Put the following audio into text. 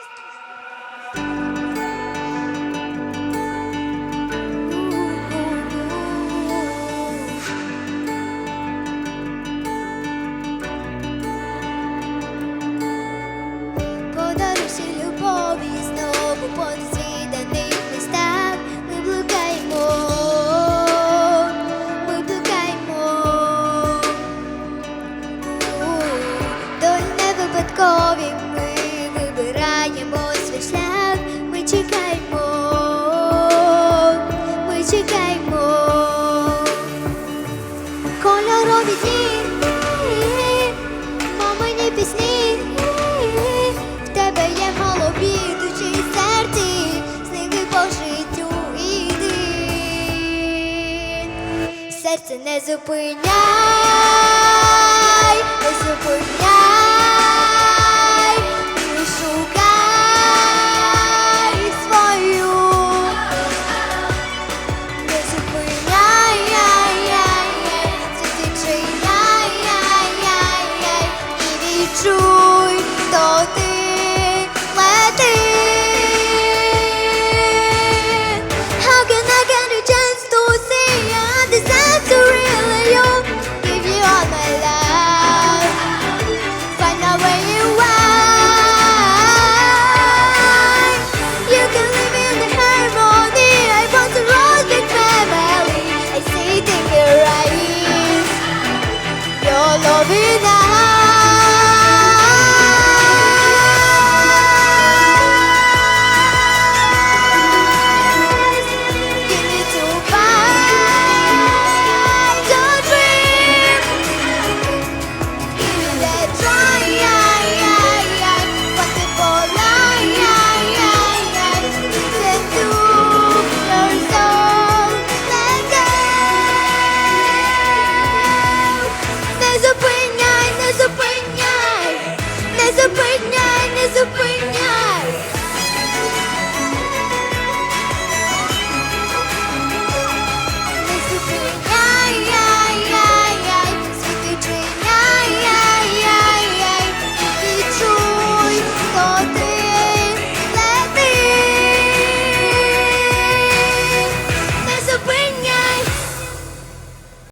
Música вибираємо свій шлях. Ми чекаємо, ми чекаємо. Кольорові дні, мамині пісні, в тебе є в голові душі і серці, сниги по життю іди. Серце не зупиняй,